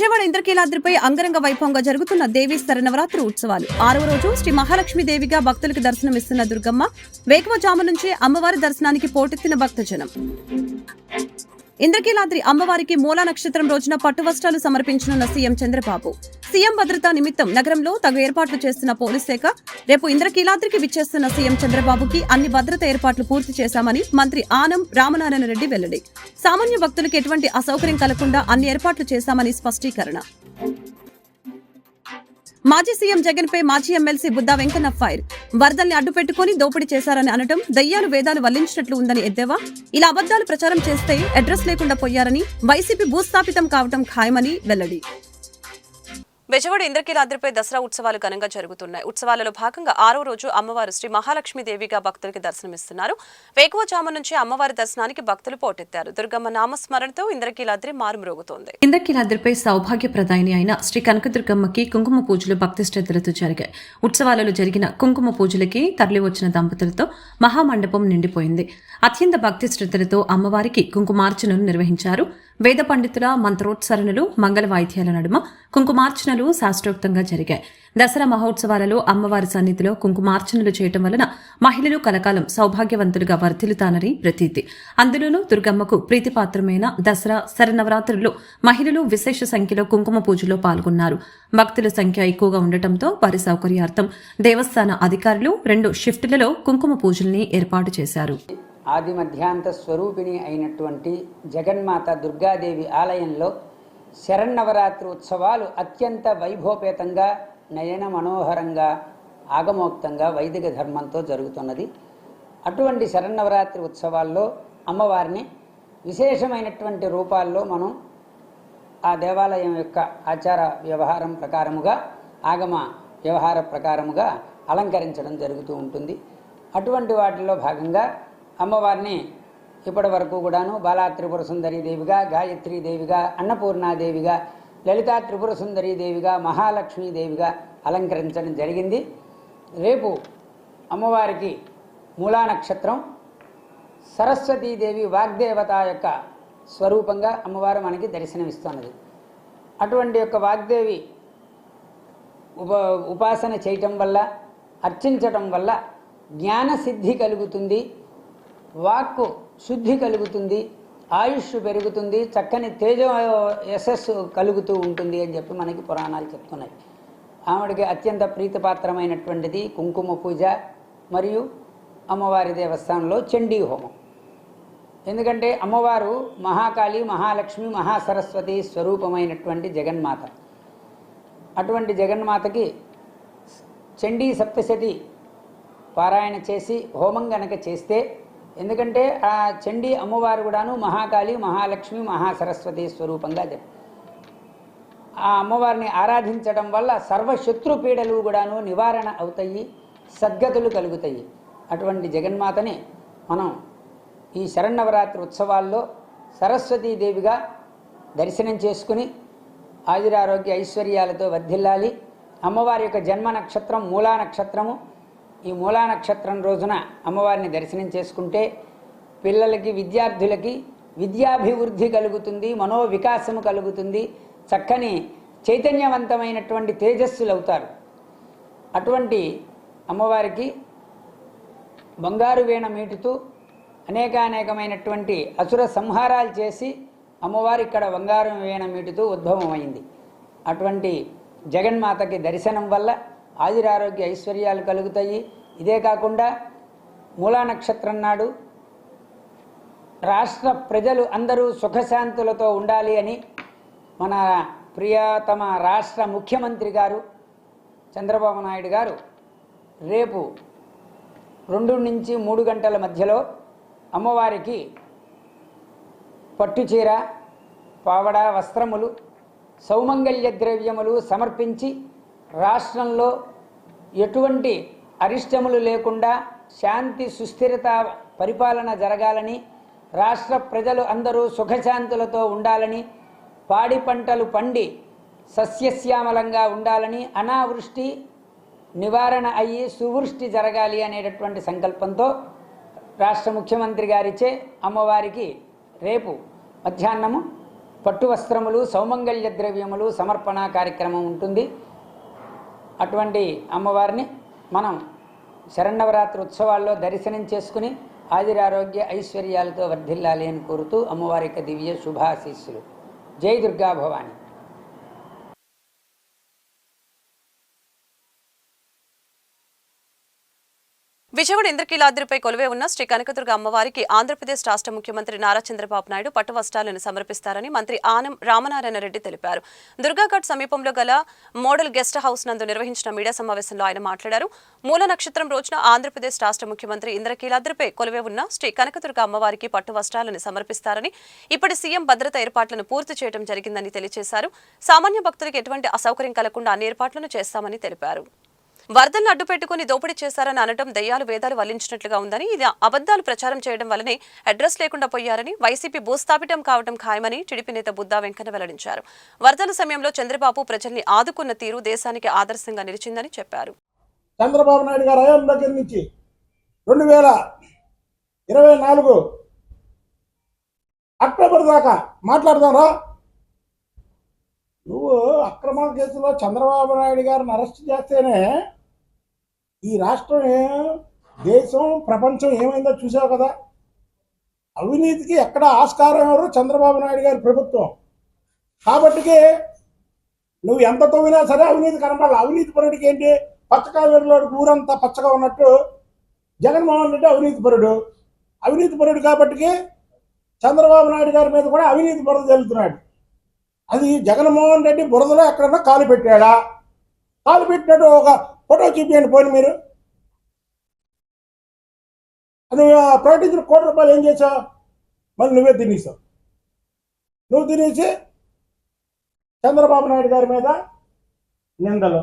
విజయవాడ ఇంద్రకీలాద్రిపై అంగరంగ వైభవంగా జరుగుతున్న దేవీ శరన్నవరాత్రి ఉత్సవాలు. ఆరవ రోజు శ్రీ మహాలక్ష్మి దేవిగా భక్తులకు దర్శనమిస్తున్న దుర్గమ్మ వేకువజాము నుంచి అమ్మవారి దర్శనానికి పోటెత్తిన భక్తజనం. ఇంద్రకీలాద్రి అమ్మవారికి మూలా నక్షత్రం రోజున పట్టు వస్త్రాలు సమర్పించనున్న సీఎం చంద్రబాబు. సీఎం భద్రతా నిమిత్తం నగరంలో తగు ఏర్పాట్లు చేస్తున్న పోలీస్ శాఖ రేపు ఇంద్రకీలాద్రికి విచ్చేస్తున్న సీఎం చంద్రబాబుకి అన్ని భద్రత ఏర్పాట్లు పూర్తి చేశామని మంత్రి ఆనం రామనారాయణ రెడ్డి వెల్లడి. సామాన్య భక్తులకు ఎటువంటి అసౌకర్యం కలగకుండా అన్ని ఏర్పాట్లు చేశామని స్పష్టీకరణ. మాజీ సీఎం జగన్ పై మాజీ ఎమ్మెల్సీ బుద్దా వెంకన్న ఫైర్. వరదల్ని అడ్డుపెట్టుకుని దోపిడీ చేశారని అనటం దయ్యాలు వేదాలు వల్లించినట్లు ఉందని ఎద్దేవా? ఇలా అబద్దాలు ప్రచారం చేస్తే అడ్రస్ లేకుండా పోయారని వైసీపీ భూస్థాపితం కావటం ఖాయమని వెల్లడి. బెజవాడ ఇంద్రకీలాద్రిపై దసరా ఉత్సవాలు ఘనంగా జరుగుతున్నాయి. ఉత్సవాలలో భాగంగా ఆరో రోజు అమ్మవారు శ్రీ మహాలక్ష్మి దేవిగా భక్తులకు దర్శనమిస్తున్నారు. వేకువజాము నుంచి అమ్మవారి దర్శనానికి భక్తులు పోటెత్తారు. దుర్గమ్మ నామస్మరణతో ఇంద్రకీలాద్రి మారుమ్రోగుతోంది. ఇంద్రకీలాద్రిపై సౌభాగ్యప్రదాయిని అయిన శ్రీ కనకదుర్గమ్మకి కుంకుమ పూజలు భక్తి శ్రద్ధలతో జరిగాయి. ఉత్సవాలలో జరిగిన కుంకుమ పూజలకి తరలివచ్చిన దంపతులతో మహామండపం నిండిపోయింది. అత్యంత భక్తి శ్రద్ధలతో అమ్మవారికి కుంకుమార్చనలు నిర్వహించారు. వేద పండితుల మంత్రోత్సరణలు మంగళ వాయిద్యాల నడుమ కుంకుమార్చనలు శాస్త్రోక్తంగా జరిగాయి. దసరా మహోత్సవాలలో అమ్మవారి సన్నిధిలో కుంకుమార్చనలు చేయటం వలన మహిళలు కలకాలం సౌభాగ్యవంతులుగా వర్ధిల్లుతానని ప్రతీతి. అందులోనూ దుర్గమ్మకు ప్రీతిపాత్రమైన దసరా శరన్నవరాత్రుల్లో మహిళలు విశేష సంఖ్యలో కుంకుమ పూజలో పాల్గొన్నారు. భక్తుల సంఖ్య ఎక్కువగా ఉండటంతో వారి సౌకర్యార్థం దేవస్థాన అధికారులు రెండు షిఫ్టులలో కుంకుమ పూజల్ని ఏర్పాటు చేశారు. ఆది మధ్యాంత స్వరూపిణి అయినటువంటి జగన్మాత దుర్గాదేవి ఆలయంలో శరన్నవరాత్రి ఉత్సవాలు అత్యంత వైభోపేతంగా నయన మనోహరంగా ఆగమోక్తంగా వైదిక ధర్మంతో జరుగుతున్నది. అటువంటి శరన్నవరాత్రి ఉత్సవాల్లో అమ్మవారిని విశేషమైనటువంటి రూపాల్లో మనం ఆ దేవాలయం యొక్క ఆచార వ్యవహారం ప్రకారముగా ఆగమ వ్యవహార ప్రకారముగా అలంకరించడం జరుగుతూ ఉంటుంది. అటువంటి వాటిలో భాగంగా అమ్మవారిని ఇప్పటి వరకు కూడాను బాలా త్రిపుర సుందరి దేవిగా గాయత్రి దేవిగా అన్నపూర్ణాదేవిగా లలితా త్రిపుర సుందరి దేవిగా మహాలక్ష్మీ దేవిగా అలంకరించడం జరిగింది. రేపు అమ్మవారికి మూలా నక్షత్రం సరస్వతీదేవి వాగ్దేవత యొక్క స్వరూపంగా అమ్మవారు మనకి దర్శనమిస్తున్నది. అటువంటి యొక్క వాగ్దేవి ఉప ఉపాసన చేయటం వల్ల అర్చించటం వల్ల జ్ఞాన సిద్ధి కలుగుతుంది. వాక్కు శుద్ధి కలుగుతుంది ఆయుష్ పెరుగుతుంది చక్కని తేజ యశస్సు కలుగుతూ ఉంటుంది అని చెప్పి మనకి పురాణాలు చెప్తున్నాయి. ఆవిడకి అత్యంత ప్రీతిపాత్రమైనటువంటిది కుంకుమ పూజ మరియు అమ్మవారి దేవస్థానంలో చండీ హోమం. ఎందుకంటే అమ్మవారు మహాకాళి మహాలక్ష్మి మహాసరస్వతి స్వరూపమైనటువంటి జగన్మాత. అటువంటి జగన్మాతకి చండీ సప్తశతి పారాయణ చేసి హోమం గనక చేస్తే ఎందుకంటే ఆ చండీ అమ్మవారు కూడాను మహాకాళి మహాలక్ష్మి మహాసరస్వతి స్వరూపంగా చెప్ ఆ అమ్మవారిని ఆరాధించడం వల్ల సర్వశత్రు పీడలు కూడాను నివారణ అవుతాయి సద్గతులు కలుగుతాయి. అటువంటి జగన్మాతని మనం ఈ శరన్నవరాత్రి ఉత్సవాల్లో సరస్వతీదేవిగా దర్శనం చేసుకుని ఆయురారోగ్య ఐశ్వర్యాలతో వర్ధిల్లాలి. అమ్మవారి యొక్క జన్మ నక్షత్రం మూలా నక్షత్రము ఈ మూలా నక్షత్రం రోజున అమ్మవారిని దర్శనం చేసుకుంటే పిల్లలకి విద్యార్థులకి విద్యాభివృద్ధి కలుగుతుంది మనోవికాసము కలుగుతుంది చక్కని చైతన్యవంతమైనటువంటి తేజస్సులు అవుతారు అటువంటి అమ్మవారికి బంగారు వీణ మీటుతూ అనేకానేకమైనటువంటి అసుర సంహారాలు చేసి అమ్మవారు ఇక్కడ బంగారు వీణ మీటుతూ ఉద్భవమైంది. అటువంటి జగన్మాతకి దర్శనం వల్ల ఆయురారోగ్య ఐశ్వర్యాలు కలుగుతాయి. ఇదే కాకుండా మూలా నక్షత్రం నాడు రాష్ట్ర ప్రజలు అందరూ సుఖశాంతులతో ఉండాలి అని మన ప్రియతమ రాష్ట్ర ముఖ్యమంత్రి గారు చంద్రబాబు నాయుడు గారు రేపు రెండు నుంచి మూడు గంటల మధ్యలో అమ్మవారికి పట్టుచీర పావడ వస్త్రములు సౌమంగళ్య ద్రవ్యములు సమర్పించి రాష్ట్రంలో ఎటువంటి అరిష్టములు లేకుండా శాంతి సుస్థిరత పరిపాలన జరగాలని రాష్ట్ర ప్రజలు అందరూ సుఖశాంతులతో ఉండాలని పాడి పంటలు పండి సస్యశ్యామలంగా ఉండాలని అనావృష్టి నివారణ అయ్యి సువృష్టి జరగాలి అనేటటువంటి సంకల్పంతో రాష్ట్ర ముఖ్యమంత్రి గారిచే అమ్మవారికి రేపు మధ్యాహ్నము పట్టు వస్త్రములు సౌమంగళ్య ద్రవ్యములు సమర్పణ కార్యక్రమం ఉంటుంది. అటువంటి అమ్మవారిని మనం శరణవరాత్రి ఉత్సవాల్లో దర్శనం చేసుకుని ఆదిరారోగ్య ఐశ్వర్యాలతో వర్ధిల్లాలి అని కోరుతూ అమ్మవారి యొక్క దివ్య శుభాశీస్సులు. జై దుర్గా భవాని. విజయవాడ ఇంద్రకీలాద్రిపై కొలువే ఉన్న శ్రీ కనకదుర్గ అమ్మవారికి ఆంధ్రప్రదేశ్ రాష్ట్ర ముఖ్యమంత్రి నారా చంద్రబాబు నాయుడు పట్టు వస్త్రాలను సమర్పిస్తారని మంత్రి ఆనం రామనారాయణ రెడ్డి తెలిపారు. దుర్గాఘాట్ సమీపంలో గల మోడల్ గెస్ట్ హౌస్ నందు నిర్వహించిన మీడియా సమావేశంలో ఆయన మాట్లాడారు. మూల నక్షత్రం రోజున ఆంధ్రప్రదేశ్ రాష్ట్ర ముఖ్యమంత్రి ఇంద్రకీలాద్రిపై కొలువే ఉన్న శ్రీ కనకదుర్గ అమ్మవారికి పట్టు వస్త్రాలను సమర్పిస్తారని ఇప్పటి సీఎం భద్రత ఏర్పాట్లను పూర్తి చేయడం జరిగిందని తెలియజేశారు. సామాన్య భక్తులకు ఎటువంటి అసౌకర్యం కలగకుండా అన్ని ఏర్పాట్లను చేస్తామని తెలిపారు. వరదలను అడ్డుపెట్టుకుని దోపిడీ చేశారని అనడం దయ్యాలు వేదాలు వల్లించినట్లుగా ఉందని ఇది అబద్దాలు ప్రచారం చేయడం వల్లనే అడ్రస్ లేకుండా పోయారని వైసీపీ భూస్థాపితం కావడం ఖాయమని టీడీపీ నేత బుద్దా వెంకన్న వెల్లడించారు. వరదల సమయంలో చంద్రబాబు ప్రజల్ని ఆదుకున్న తీరు దేశానికి ఆదర్శంగా నిలిచిందని చెప్పారు. చంద్రబాబు నాయుడు గారు హయాం దగ్గర నుంచి రెండు వేల ఇరవై నాలుగు అక్టోబర్ దాకా మాట్లాడదారా నువ్వు అక్రమ కేసులో చంద్రబాబు నాయుడు గారిని అరెస్ట్ చేస్తేనే ఈ రాష్ట్రం దేశం ప్రపంచం ఏమైందో చూసావు కదా? అవినీతికి ఎక్కడ ఆస్కారం ఎవరు? చంద్రబాబు నాయుడు గారి ప్రభుత్వం. కాబట్టికి నువ్వు ఎంత తవ్వినా సరే అవినీతి కనపడాలి. అవినీతి పరుడికి ఏంటి? పచ్చకావేరులోకి ఊరంతా పచ్చగా ఉన్నట్టు జగన్మోహన్ రెడ్డి అవినీతి పరుడు. అవినీతి పరుడు కాబట్టికి చంద్రబాబు నాయుడు గారి మీద కూడా అవినీతి బురద జరుగుతున్నాడు అది జగన్మోహన్ రెడ్డి బురదలో ఎక్కడన్నా కాలు పెట్టాడా? కాలు పెట్టినట్టు ఒక ఫోటో చూపించండి పోనీ మీరు. నువ్వు ఆ ప్రకటించిన కోటి రూపాయలు ఏం చేసావు మళ్ళీ నువ్వే తినేసావు. నువ్వు తినేసి చంద్రబాబు నాయుడు గారి మీద నిందలు.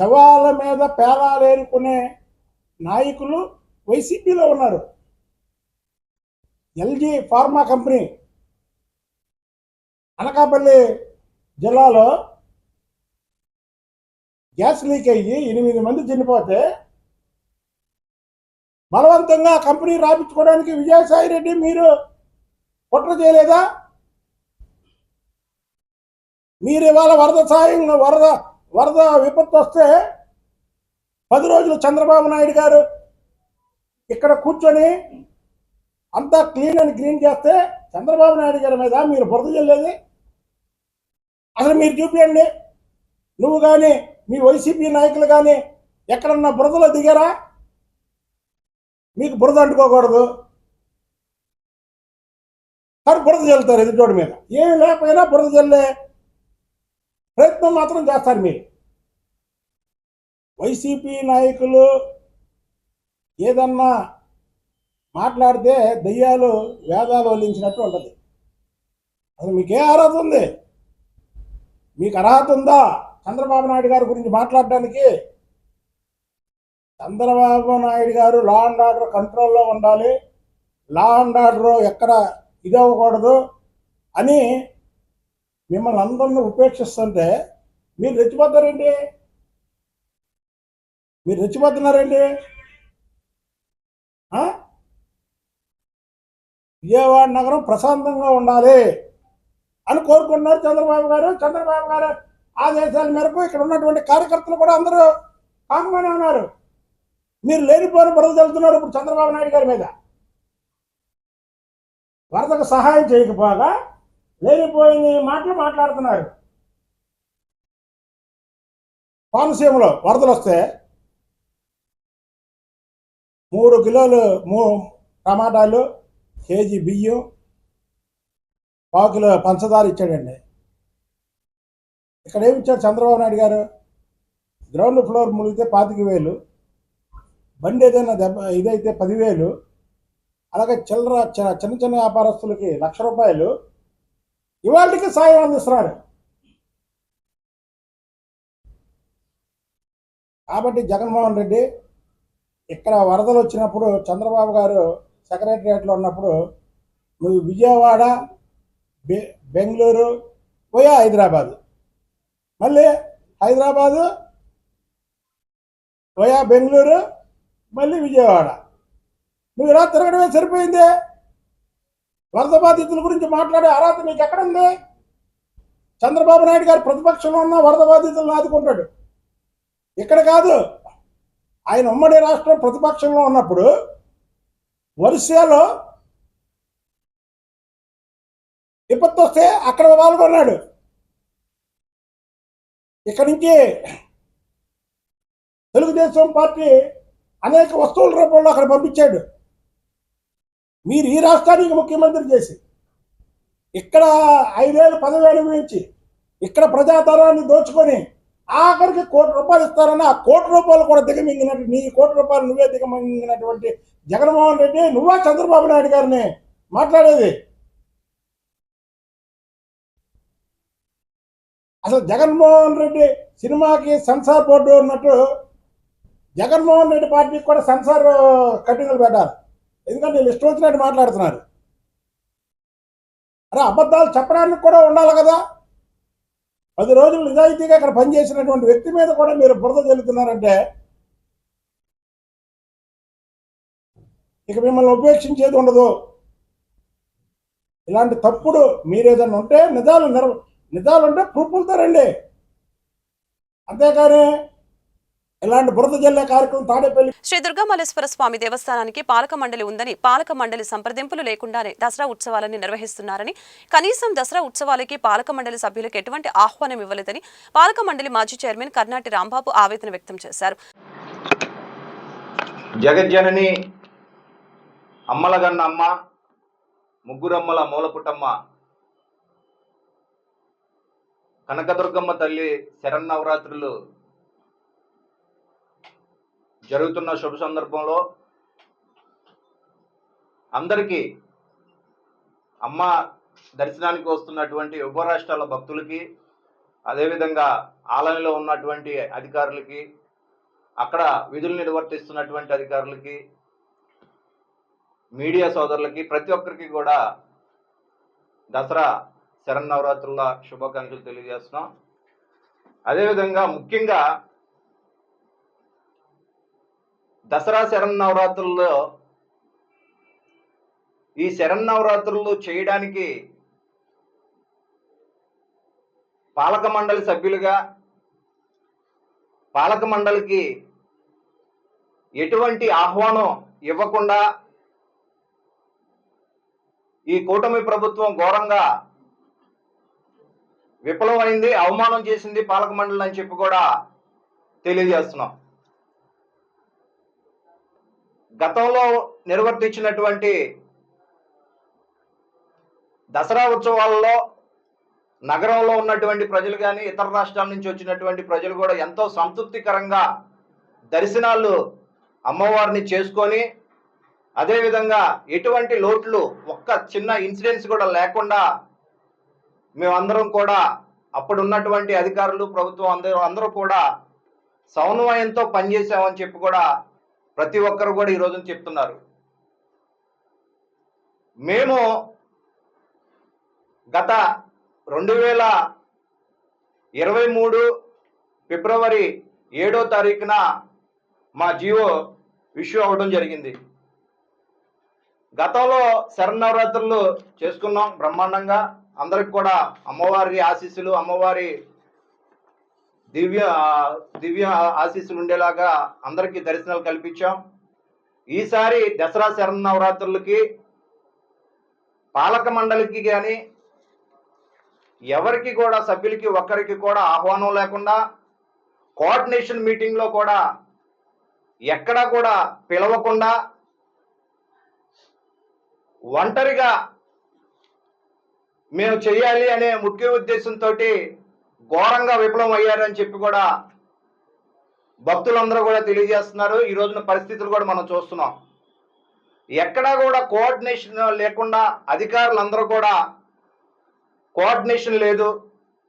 శవాల మీద పేరాలేరుకునే నాయకులు వైసీపీలో ఉన్నారు. ఎల్జీ ఫార్మా కంపెనీ అనకాపల్లి జిల్లాలో గ్యాస్ లీక్ అయ్యి ఎనిమిది మంది చనిపోతే బలవంతంగా కంపెనీ రాపించుకోవడానికి విజయసాయి రెడ్డి మీరు కుట్ర చేయలేదా? మీరు ఇవాళ వరద సాయం వరద వరద విపత్తు వస్తే పది రోజులు చంద్రబాబు నాయుడు గారు ఇక్కడ కూర్చొని అంతా క్లీన్ అని క్లీన్ చేస్తే చంద్రబాబు నాయుడు గారి మీద మీరు బురద చెల్లేది అసలు మీరు చూపించండి నువ్వు కానీ మీ వైసీపీ నాయకులు కానీ ఎక్కడన్నా బురదలో దిగారా? మీకు బురద అంటుకోకూడదు. కానీ బురద చల్లుతారు ఎదుటోడి మీద. ఏమి లేకపోయినా బురద చల్లే ప్రయత్నం మాత్రం చేస్తారు మీరు. వైసీపీ నాయకులు ఏదన్నా మాట్లాడితే దయ్యాలు వేదాలు వల్లించినట్టు ఉంటుంది. అసలు మీకే అర్హత ఉంది. మీకు అర్హత ఉందా? చంద్రబాబు నాయుడు గారి గురించి మాట్లాడడానికి చంద్రబాబు నాయుడు గారు లా అండ్ ఆర్డర్ కంట్రోల్లో ఉండాలి. లా అండ్ ఆర్డర్ ఎక్కడ ఇదవ్వకూడదు అని మిమ్మల్ని అందరిని ఉపేక్షిస్తుంటే మీరు రెచ్చిపోతారేంటి? మీరు రెచ్చిపోతున్నారేంటి? విజయవాడ నగరం ప్రశాంతంగా ఉండాలి అని కోరుకుంటున్నారు చంద్రబాబు గారు చంద్రబాబు గారు. ఆదేశాల మేరకు ఇక్కడ ఉన్నటువంటి కార్యకర్తలు కూడా అందరూ కామ్గానే ఉన్నారు. మీరు లేనిపోయిన బురద తెలుతున్నారు ఇప్పుడు చంద్రబాబు నాయుడు గారి మీద. వరదకు సహాయం చేయకపోగా లేనిపోయిన మాటలు మాట్లాడుతున్నారు. కోనసీమలో వరదలు వస్తే మూడు కిలోలు మూ టమాటాలు కేజీ బియ్యం పావు కిలో పంచదార ఇచ్చాడండి. ఇక్కడ ఏమిచ్చారు చంద్రబాబు నాయుడు గారు? గ్రౌండ్ ఫ్లోర్ మునిగితే పాతిక వేలు బండి ఏదైనా దెబ్బ ఇదైతే పదివేలు అలాగే చిల్లర చి- చిన్న చిన్న వ్యాపారస్తులకి లక్ష రూపాయలు ఇవాళకి సాయం అందిస్తున్నారు. కాబట్టి జగన్మోహన్ రెడ్డి ఇక్కడ వరదలు వచ్చినప్పుడు చంద్రబాబు గారు సెక్రటరియట్లో ఉన్నప్పుడు నువ్వు విజయవాడ బె బెంగళూరు పోయా హైదరాబాద్. మళ్ళీ హైదరాబాదు పోయా బెంగళూరు మళ్ళీ విజయవాడ. నువ్వు ఇలా తిరగడమే సరిపోయిందే. వరద బాధితుల గురించి మాట్లాడే అర్హత నీకు ఎక్కడుంది చంద్రబాబు నాయుడు గారు ప్రతిపక్షంలో ఉన్న వరద బాధితులను ఆదుకుంటాడు. ఇక్కడ కాదు ఆయన ఉమ్మడి రాష్ట్రం ప్రతిపక్షంలో ఉన్నప్పుడు ఒరిస్సాలో విపత్తు వస్తే అక్కడ పాల్గొన్నాడు ఇక్కడి నుంచి తెలుగుదేశం పార్టీ అనేక వస్తువుల రూపంలో అక్కడ పంపించాడు. మీరు ఈ రాష్ట్రానికి ముఖ్యమంత్రి చేసి ఇక్కడ ఐదేళ్ళు పదివేలు నుంచి ఇక్కడ ప్రజాధనాన్ని దోచుకొని ఆఖరికి కోటి రూపాయలు ఇస్తారని ఆ కోటి రూపాయలు కూడా దిగమింగినట్టు నీ కోటి రూపాయలు నువ్వే దిగమింగినటువంటి జగన్మోహన్ రెడ్డి నువ్వా చంద్రబాబు నాయుడు గారిని మాట్లాడేది? అసలు జగన్మోహన్ రెడ్డి సినిమాకి సెన్సార్ బోర్డు ఉన్నట్టు జగన్మోహన్ రెడ్డి పార్టీకి కూడా సెన్సార్ కట్టింగులు పెట్టాలి. ఎందుకంటే వీళ్ళు ఇష్టం వచ్చినట్టు మాట్లాడుతున్నారు. అరే అబద్ధాలు చెప్పడానికి కూడా ఉండాలి కదా. పది రోజులు నిజాయితీగా ఇక్కడ పనిచేసినటువంటి వ్యక్తి మీద కూడా మీరు బురద చెల్లుతున్నారంటే ఇక మిమ్మల్ని ఉపేక్షించేది ఉండదు. ఇలాంటి తప్పుడు మీరు ఉంటే నిజాలు నిర నిజాలు ఉంటే ప్రూఫ్లతో రండి. అంతేకాని ఇలాంటి బురద జల్లే కార్యక్రమం తాడేపల్లి శ్రీ దుర్గామల్లేశ్వర స్వామి దేవస్థానానికి పాలక మండలి ఉందని పాలక మండలి సంప్రదింపులు లేకుండానే దసరా ఉత్సవాలని నిర్వహిస్తున్నారని కనీసం దసరా ఉత్సవాలకి పాలక మండలి సభ్యులకు ఎటువంటి ఆహ్వానం ఇవ్వలేదని పాలక మండలి మాజీ చైర్మన్ కర్నాటి రాంబాబు ఆవేదన వ్యక్తం చేశారు. జగజ్జనని అమ్మలగన్న అమ్మ ముగ్గురమ్మల మూలపుటమ్మ కనకదుర్గమ్మ తల్లి శరన్నవరాత్రులు జరుగుతున్న శుభ సందర్భంలో అందరికీ అమ్మ దర్శనానికి వస్తున్నటువంటి ఉభయ రాష్ట్రాల భక్తులకి అదేవిధంగా ఆలయంలో ఉన్నటువంటి అధికారులకి అక్కడ విధులు నిర్వర్తిస్తున్నటువంటి అధికారులకి మీడియా సోదరులకి ప్రతి ఒక్కరికి కూడా దసరా శరన్నవరాత్రుల శుభాకాంక్షలు తెలియజేస్తున్నాం. అదేవిధంగా ముఖ్యంగా దసరా శరన్నవరాత్రుల్లో ఈ శరన్నవరాత్రులు చేయడానికి పాలక మండలి సభ్యులుగా పాలక మండలికి ఎటువంటి ఆహ్వానం ఇవ్వకుండా ఈ కూటమి ప్రభుత్వం ఘోరంగా విఫలమైంది అవమానం చేసింది పాలక మండలి అని చెప్పి కూడా తెలియజేస్తున్నాం. గతంలో నిర్వర్తించినటువంటి దసరా ఉత్సవాలలో నగరంలో ఉన్నటువంటి ప్రజలు కానీ ఇతర రాష్ట్రాల నుంచి వచ్చినటువంటి ప్రజలు కూడా ఎంతో సంతృప్తికరంగా దర్శనాలు అమ్మవారిని చేసుకొని అదేవిధంగా ఎటువంటి లోట్లు ఒక్క చిన్న ఇన్సిడెంట్స్ కూడా లేకుండా మేమందరం కూడా అప్పుడు ఉన్నటువంటి అధికారులు ప్రభుత్వం అందరూ అందరూ కూడా సమన్వయంతో పనిచేసామని చెప్పి కూడా ప్రతి ఒక్కరు కూడా ఈ రోజున చెప్తున్నారు. మేము గత రెండు వేల ఇరవై మూడు ఫిబ్రవరి ఏడో తారీఖున మా జియో ఇష్యూ అవ్వడం జరిగింది. గతంలో శరన్నవరాత్రులు చేసుకున్నాం బ్రహ్మాండంగా. అందరికి కూడా అమ్మవారి ఆశీస్సులు అమ్మవారి దివ్య దివ్య ఆశీస్సులు ఉండేలాగా అందరికీ దర్శనాలు కల్పించాం. ఈసారి దసరా శరన్నవరాత్రులకి పాలక మండలికి కానీ ఎవరికి కూడా సభ్యులకి ఒక్కరికి కూడా ఆహ్వానం లేకుండా కోఆర్డినేషన్ మీటింగ్లో కూడా ఎక్కడా కూడా పిలవకుండా ఒంటరిగా మేము చేయాలి అనే ముఖ్య ఉద్దేశంతో ఘోరంగా విఫలం అయ్యారని చెప్పి కూడా భక్తులందరూ కూడా తెలియజేస్తున్నారు. ఈ రోజున పరిస్థితులు కూడా మనం చూస్తున్నాం. ఎక్కడా కూడా కోఆర్డినేషన్ లేకుండా అధికారులందరూ కూడా కోఆర్డినేషన్ లేదు.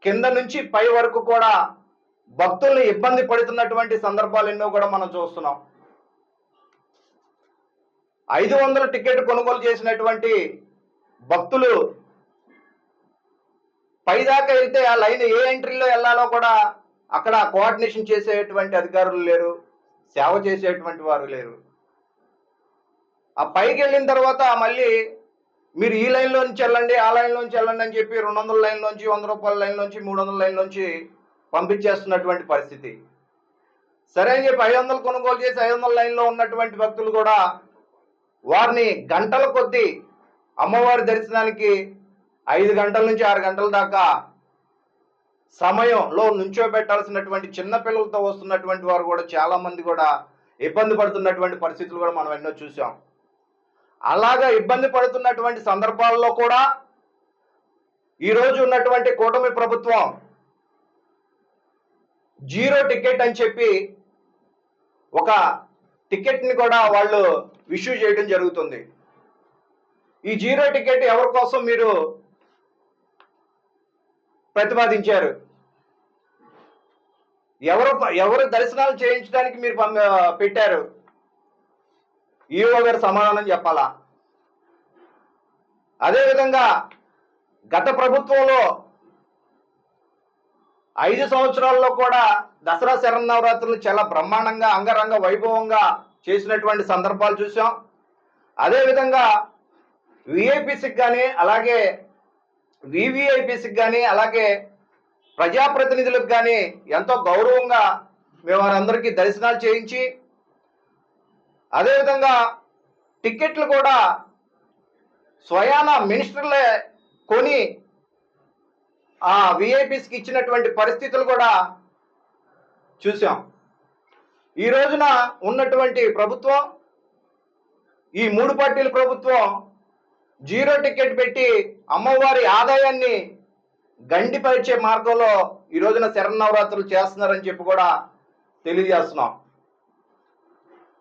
కింద నుంచి పై వరకు కూడా భక్తుల్ని ఇబ్బంది పడుతున్నటువంటి సందర్భాలు ఎన్నో కూడా మనం చూస్తున్నాం. ఐదు వందల టికెట్ కొనుగోలు చేసినటువంటి భక్తులు పైదాకా వెళ్తే ఆ లైన్ ఏ ఎంట్రీలో వెళ్ళాలో కూడా అక్కడ కోఆర్డినేషన్ చేసేటువంటి అధికారులు లేరు సేవ చేసేటువంటి వారు లేరు. ఆ పైకి వెళ్ళిన తర్వాత మళ్ళీ మీరు ఈ లైన్లో నుంచి వెళ్ళండి ఆ లైన్లోంచి వెళ్ళండి అని చెప్పి రెండు వందల లైన్లోంచి వంద రూపాయల లైన్లోంచి మూడు వందల లైన్లోంచి పంపించేస్తున్నటువంటి పరిస్థితి. సరే అని చెప్పి ఐదు వందలు కొనుగోలు చేసి ఐదు వందల లైన్లో ఉన్నటువంటి భక్తులు కూడా వారిని గంటల కొద్దీ అమ్మవారి దర్శనానికి ఐదు గంటల నుంచి ఆరు గంటల దాకా సమయంలో నుంచోబెట్టాల్సినటువంటి చిన్నపిల్లలతో వస్తున్నటువంటి వారు కూడా చాలా మంది కూడా ఇబ్బంది పడుతున్నటువంటి పరిస్థితులు కూడా మనం ఎన్నో చూసాం. అలాగా ఇబ్బంది పడుతున్నటువంటి సందర్భాల్లో కూడా ఈరోజు ఉన్నటువంటి కూటమి ప్రభుత్వం జీరో టికెట్ అని చెప్పి ఒక టికెట్ని కూడా వాళ్ళు ఇష్యూ చేయడం జరుగుతుంది. ఈ జీరో టికెట్ ఎవరి కోసం మీరు ప్రతిపాదించారు. ఎవరు ఎవరు దర్శనాలు చేయించడానికి మీరు పెట్టారు? ఈఓ గారు సమాధానం చెప్పాలా? అదేవిధంగా గత ప్రభుత్వంలో ఐదు సంవత్సరాల్లో కూడా దసరా శరన్నవరాత్రులు చాలా బ్రహ్మాండంగా అంగరంగ వైభవంగా చేసినటువంటి సందర్భాలు చూసాం. అదేవిధంగా విఐపిసికి కానీ అలాగే వివిఐపిసికి కానీ అలాగే ప్రజాప్రతినిధులకు కానీ ఎంతో గౌరవంగా మేము వారందరికీ దర్శనాలు చేయించి అదేవిధంగా టిక్కెట్లు కూడా స్వయాన మినిస్టర్లే కొని ఆ విఐపిస్కి ఇచ్చినటువంటి పరిస్థితులు కూడా చూసాం. ఈ రోజున ఉన్నటువంటి ప్రభుత్వం ఈ మూడు పార్టీల ప్రభుత్వం జీరో టికెట్ పెట్టి అమ్మవారి ఆదాయాన్ని గండిపరిచే మార్గంలో ఈ రోజున శరన్నవరాత్రులు చేస్తున్నారని చెప్పి కూడా తెలియజేస్తున్నాం.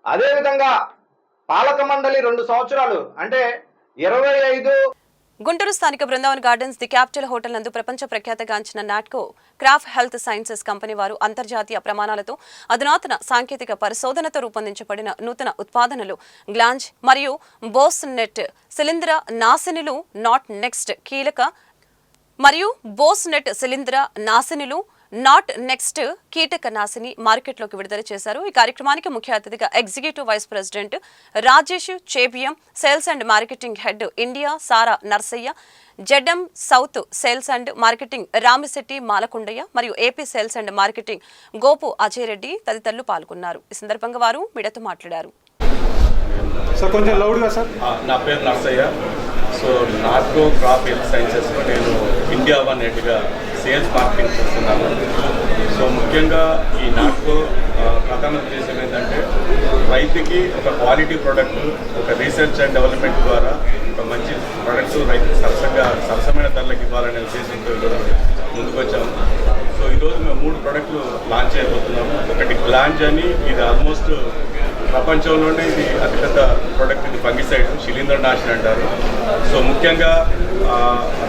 అదేవిధంగా పాలక మండలి రెండు సంవత్సరాలు అంటే ఇరవై ఐదు గుంటూరు స్థానిక Brindavan gardens the capital hotel నందు ప్రపంచ ప్రఖ్యాతగాంచిన Natco crop health sciences company వారు అంతర్జాతీయ ప్రమాణాలతో అధునాతన సాంకేతిక పరిశోధనతో రూపొందించబడిన నూతన ఉత్పాదనలు గ్లాంజ్ మరియు బోస్ నెట్ శిలీంధ్ర నాశినులు నాట్ నెక్స్ట్ కీలక మరియు బోస్ నెట్ శిలీంధ్ర నాశినులు నాట్ నెక్స్ట్ కీటక నాశిని మార్కెట్లోకి విడుదల చేశారు. ఈ కార్యక్రమానికి ముఖ్య అతిథిగా executive vice president Rajesh చేబియం sales and marketing head India Sarah Narsaiah Z M south sales and marketing Ramisetti Malakondaiah మరియు A P sales and marketing Gopu Ajay Reddy తదితరులు పాల్గొన్నారు. ఈ సందర్భంగా వారు మీడియాతో మాట్లాడారు. సార్ కొంచెం లౌడ్గా సార్. ఆ, నా పేరు Narsaiah. So Natco crop health sciences నేను ఇండియా వన్ హెడ్గా సేల్స్ మార్కెటింగ్ చేస్తున్నాము. సో ముఖ్యంగా ఈ నార్కో ప్రధాన ఉద్దేశం ఏంటంటే రైతుకి ఒక క్వాలిటీ ప్రోడక్ట్ ఒక రీసెర్చ్ అండ్ డెవలప్మెంట్ ద్వారా ఒక మంచి ప్రోడక్ట్ రైతుకి సరసంగా సరసమైన ధరలకు ఇవ్వాలనే ఉద్దేశంతో ముందుకొచ్చాము ముందుకు వచ్చాము సో ఈరోజు మేము మూడు ప్రోడక్ట్లు లాంచ్ అయిపోతున్నాము ఒకటి గ్లాంజ్ అని ఇది ఆల్మోస్ట్ ప్రపంచంలోనే ఇది అతిపెద్ద ప్రోడక్ట్ ఇది ఫంగిసైడ్ శిలీంద్ర నాశనం అంటారు. సో ముఖ్యంగా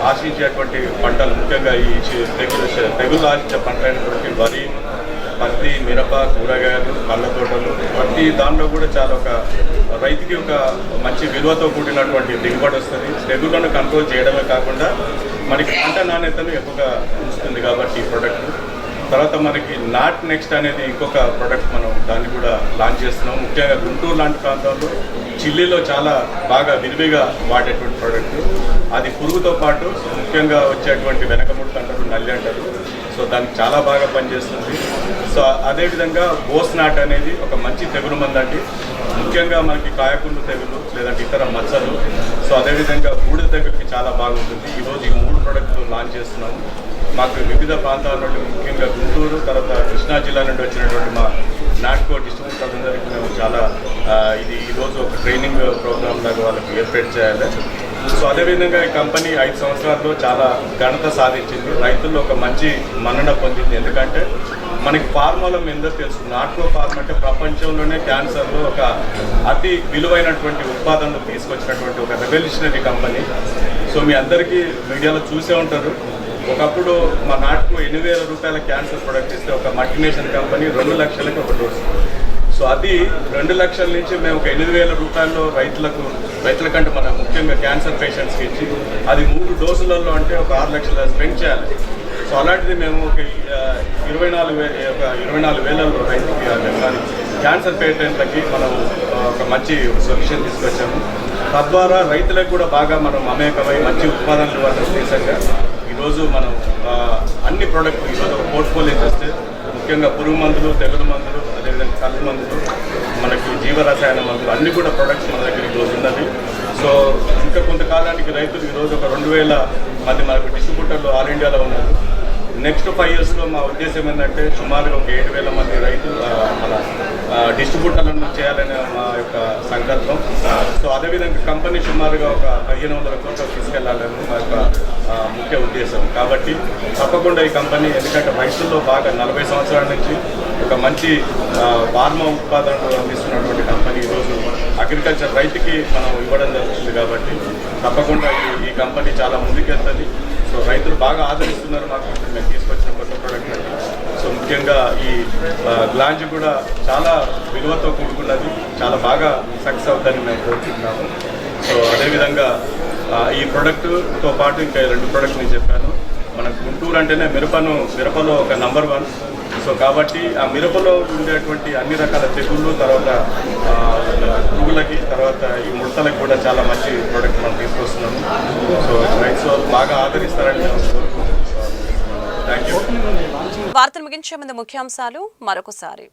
ఆశించేటువంటి పంటలు ముఖ్యంగా ఈ తెగులు తెగులు ఆశించే పంటలైనటువంటి వరి పత్తి మిరప కూరగాయలు పళ్ళ తోటలు ప్రతి దాంట్లో కూడా చాలా ఒక రైతుకి ఒక మంచి విలువతో కూడినటువంటి దిగుబడి వస్తుంది. తెగుళ్ళను కంట్రోల్ చేయడమే కాకుండా మనకి పంట నాణ్యతను ఎక్కువగా ఉంచుతుంది కాబట్టి ఈ ప్రోడక్ట్ తర్వాత మనకి నాట్ నెక్స్ట్ అనేది ఇంకొక ప్రోడక్ట్ మనం దాన్ని కూడా లాంచ్ చేస్తున్నాం. ముఖ్యంగా గుంటూరు లాంటి ప్రాంతాల్లో చిల్లీలో చాలా బాగా విరివిగా వాడేటువంటి ప్రోడక్ట్ అది పురుగుతో పాటు ముఖ్యంగా వచ్చేటువంటి వెనకముట్టు అంటారు నల్లి అంటారు. సో దానికి చాలా బాగా పనిచేస్తుంది. సో అదేవిధంగా బోస్ నాట్ అనేది ఒక మంచి తెగులు మందండి ముఖ్యంగా మనకి కాయకుండు తెగులు లేదంటే ఇతర మచ్చలు. సో అదేవిధంగా బూడిద తెగులకి చాలా బాగుంటుంది. ఈరోజు ఈ మూడు ప్రోడక్ట్లు లాంచ్ చేస్తున్నాము. మాకు వివిధ ప్రాంతాల నుండి ముఖ్యంగా గుంటూరు తర్వాత కృష్ణా జిల్లా నుండి వచ్చినటువంటి మా నాట్కో డిస్ట్రిక్ట్ అందరికీ మేము చాలా ఇది ఈరోజు ఒక ట్రైనింగ్ ప్రోగ్రామ్ లాగా వాళ్ళకి ఏర్పాటు చేయాలి. సో అదేవిధంగా ఈ కంపెనీ ఐదు సంవత్సరాల్లో చాలా ఘనత సాధించింది. రైతుల్లో ఒక మంచి మన్నన పొందింది. ఎందుకంటే మనకి ఫార్మలం ఏందో తెలుసు? నాట్కో ఫార్మ్ అంటే ప్రపంచంలోనే క్యాన్సర్లో ఒక అతి విలువైనటువంటి ఉత్పాదనలు తీసుకొచ్చినటువంటి ఒక రెవల్యూషనరీ కంపెనీ. సో మీ అందరికీ మీడియాలో చూసే ఉంటారు. ఒకప్పుడు మా నాటుకు ఎనిమిది వేల రూపాయల క్యాన్సర్ ప్రొడక్ట్ ఇస్తే ఒక మల్టీనేషనల్ కంపెనీ రెండు లక్షలకి ఒక డోస్. సో అది రెండు లక్షల నుంచి మేము ఒక ఎనిమిది వేల రూపాయల్లో రైతులకు రైతుల కంటే మన ముఖ్యంగా క్యాన్సర్ పేషెంట్స్కి ఇచ్చి అది మూడు డోసులలో అంటే ఒక ఆరు లక్షల స్పెండ్ చేయాలి. సో అలాంటిది మేము ఒక ఇరవై నాలుగు వే ఒక ఇరవై నాలుగు వేలలో రైతుకి కానీ క్యాన్సర్ పేషెంట్లకి మనం ఒక మంచి సొల్యూషన్ తీసుకొచ్చాము. తద్వారా రైతులకు కూడా బాగా మనం అమేకమై మంచి ఉత్పాదనలు ఇవ్వాలనే దేశంగా ఈరోజు మనం అన్ని ప్రోడక్ట్ ఈరోజు ఒక పోర్ట్ఫోలియో చేస్తే ముఖ్యంగా పురుగు మందులు తెగులు మందులు అదేవిధంగా కళ్ళు మందులు మనకి జీవరసాయన మందులు అన్ని కూడా ప్రొడక్ట్స్ మన దగ్గర ఈరోజు ఉన్నది. సో ఇంకా కొంతకాలానికి రైతులు ఈరోజు ఒక రెండు వేల మంది మనకు డిస్ట్రిబ్యూటర్లు ఆల్ ఇండియాలో ఉన్నారు. నెక్స్ట్ ఫైవ్ ఇయర్స్లో మా ఉద్దేశం ఏంటంటే సుమారుగా ఒక ఏడు వేల మంది రైతులు మన డిస్ట్రిబ్యూటర్లను చేయాలనే మా యొక్క సంకల్పం. సో అదేవిధంగా కంపెనీ సుమారుగా ఒక పదిహేను వందల కోట్లు తీసుకెళ్ళాలని మా యొక్క ముఖ్య ఉద్దేశం. కాబట్టి తప్పకుండా ఈ కంపెనీ ఎందుకంటే రైతుల్లో బాగా నలభై సంవత్సరాల నుంచి ఒక మంచి ఆ, ఉత్పాదనలు అందిస్తున్నటువంటి కంపెనీ ఈరోజు అగ్రికల్చర్ రైతుకి మనం ఇవ్వడం జరుగుతుంది కాబట్టి తప్పకుండా ఈ- ఈ కంపెనీ చాలా ముందుకెళ్తుంది. సో రైతులు బాగా ఆదరిస్తున్నారు మాకు ఇప్పుడు మేము తీసుకొచ్చిన కొత్త ప్రోడక్ట్ సో ముఖ్యంగా ఈ గ్లాంజ్ కూడా చాలా విలువతో కూడుకున్నది. చాలా బాగా సక్సెస్ అవుతుందని మేము కోరుకుంటున్నాము. సో అదేవిధంగా ఈ ప్రోడక్ట్తో పాటు ఇంకా రెండు ప్రోడక్ట్ నేను చెప్పాను. మన గుంటూరు అంటేనే మిరపను మిరపలో ఒక నంబర్ వన్ సో కాబట్టి ఆ మిరపలో ఉండేటువంటి అన్ని రకాల తెగుళ్ళు తర్వాత పువ్వులకి పురుగులకి తర్వాత ఈ ముడతలకు కూడా చాలా మంచి ప్రోడక్ట్ మనం తీసుకొస్తున్నాము. సో రైతు వాళ్ళు బాగా ఆదరిస్తారని వార్తలు ముగించే ముందు ముఖ్యాంశాలు మరొకసారి.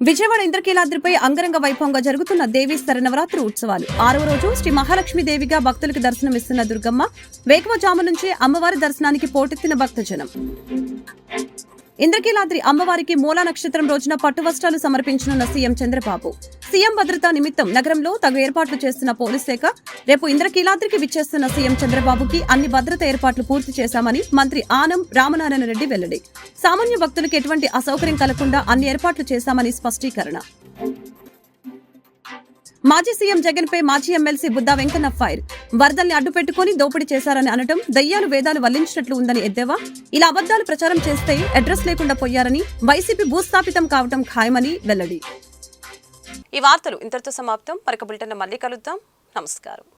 విజయవాడ ఇంద్రకీలాద్రిపై అంగరంగ వైభవంగా జరుగుతున్న దేవీస్తర నవరాత్రి ఉత్సవాలు. ఆరవ రోజు శ్రీ మహాలక్ష్మి దేవిగా భక్తులకు దర్శనమిస్తున్న దుర్గమ్మ వేకువజాము నుంచే అమ్మవారి దర్శనానికి పోటెత్తిన భక్తజనం. ఇంద్రకీలాద్రి అమ్మవారికి మూలా నక్షత్రం రోజున పట్టు వస్త్రాలు సమర్పించనున్న సీఎం చంద్రబాబు. సీఎం భద్రతా నిమిత్తం నగరంలో తగు ఏర్పాట్లు చేస్తున్న పోలీస్ శాఖ రేపు ఇంద్రకీలాద్రికి విచ్చేస్తున్న సీఎం చంద్రబాబుకి అన్ని భద్రత ఏర్పాట్లు పూర్తి చేశామని మంత్రి ఆనం రామనారాయణ రెడ్డి వెల్లడి. సామాన్య భక్తులకు ఎటువంటి అసౌకర్యం కలగకుండా అన్ని ఏర్పాట్లు చేశామని స్పష్టీకరణ. మాజీ సీఎం జగన్ పై మాజీ ఎమ్మెల్సీ బుద్దా వెంకన్న ఫైర్. వరదల్ని అడ్డుపెట్టుకుని దోపిడీ చేశారని అనటం దయ్యాలు వేదాలు వల్లించినట్లు ఉందని ఎద్దేవా? ఇలా అబద్దాలు ప్రచారం చేస్తే అడ్రస్ లేకుండా పోయారని వైసీపీ భూస్థాపితం కావటం ఖాయమని వెల్లడి. ఈ వార్తలు ఇంతటితో సమాప్తం. మరొక బులెటిన్ మళ్ళీ కలుద్దాం. నమస్కారం.